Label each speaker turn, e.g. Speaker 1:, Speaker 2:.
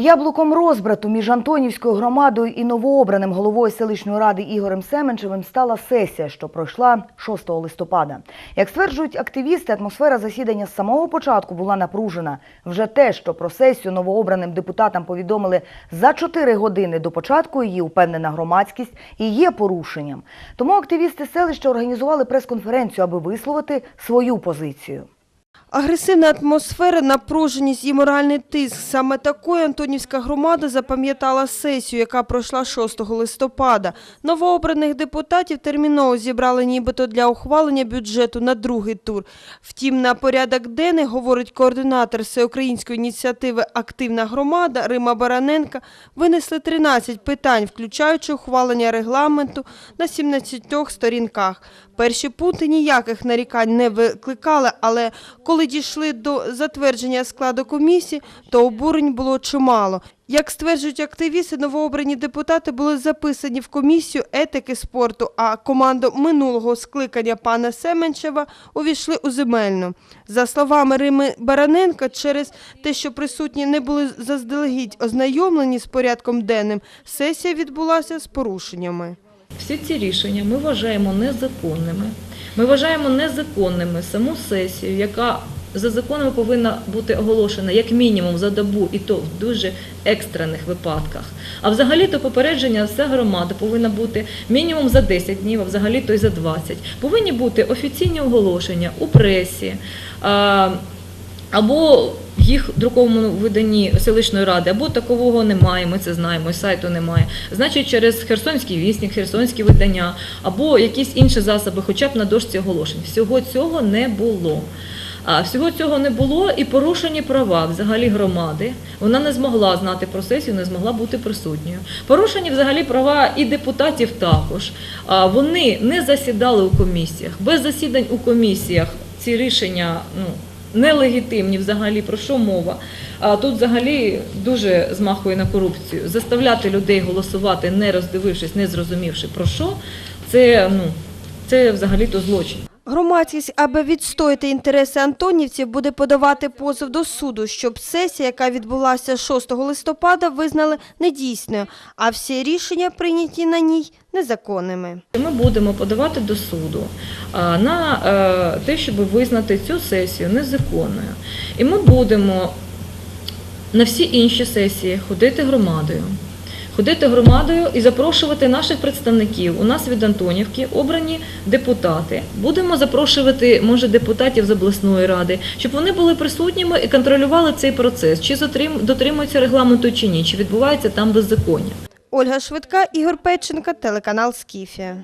Speaker 1: Яблуком розбрату між Антонівською громадою і новообраним головою селищної ради Ігорем Семенчевим стала сесія, що пройшла 6 листопада. Як стверджують активісти, атмосфера засідання з самого початку була напружена. Вже те, що про сесію новообраним депутатам повідомили за 4 години до початку її упевнена громадськість і є порушенням. Тому активісти селища організували прес-конференцію, аби висловити свою позицію.
Speaker 2: Агресивна атмосфера, напруженість і моральний тиск. Саме такою Антонівська громада запам'ятала сесію, яка пройшла 6 листопада. Новообраних депутатів терміново зібрали нібито для ухвалення бюджету на другий тур. Втім, на порядок денний, говорить координатор всеукраїнської ініціативи «Активна громада» Рима Бараненка, винесли 13 питань, включаючи ухвалення регламенту на 17 сторінках. Перші пункти ніяких нарікань не викликали, але коли дійшли до затвердження складу комісії, то обурень було чимало. Як стверджують активісти, новообрані депутати були записані в комісію етики спорту, а команду минулого скликання пана Семенчева увійшли у земельну. За словами Рими Бараненка, через те, що присутні не були заздалегідь ознайомлені з порядком денним, сесія відбулася з порушеннями.
Speaker 3: Всі ці рішення ми вважаємо незаконними. Ми вважаємо незаконними саму сесію, яка за законами повинна бути оголошена як мінімум за добу, і то в дуже екстрених випадках. А взагалі-то попередження вся громада повинна бути мінімум за 10 днів, а взагалі то й за 20. Повинні бути офіційні оголошення у пресі. або в їх друковому виданні селищної ради, або такового немає, ми це знаємо, і сайту немає. Значить, через Херсонський вісник, Херсонські видання, або якісь інші засоби, хоча б на дошці оголошень. Всього цього не було. А всього цього не було і порушені права взагалі громади. Вона не змогла знати про сесію, не змогла бути присутньою. Порушені взагалі права і депутатів також. А Вони не засідали у комісіях. Без засідань у комісіях ці рішення ну, нелегітимні взагалі, про що мова. А тут взагалі дуже змахує на корупцію. Заставляти людей голосувати, не роздивившись, не зрозумівши про що, це, ну, це взагалі-то злочин.
Speaker 2: Громадськість, аби відстояти інтереси антонівців, буде подавати позов до суду, щоб сесія, яка відбулася 6 листопада, визнали недійсною, а всі рішення, прийняті на ній, незаконними.
Speaker 3: Ми будемо подавати до суду на е, те, щоб визнати цю сесію незаконною. І ми будемо на всі інші сесії ходити громадою. Ходити громадою і запрошувати наших представників. У нас від Антонівки обрані депутати. Будемо запрошувати, може, депутатів з обласної ради, щоб вони були присутніми і контролювали цей процес, чи дотримуються регламенту чи ні, чи відбувається там беззаконня.
Speaker 2: Ольга Швидка, Ігор Печенка, телеканал «Скіфія».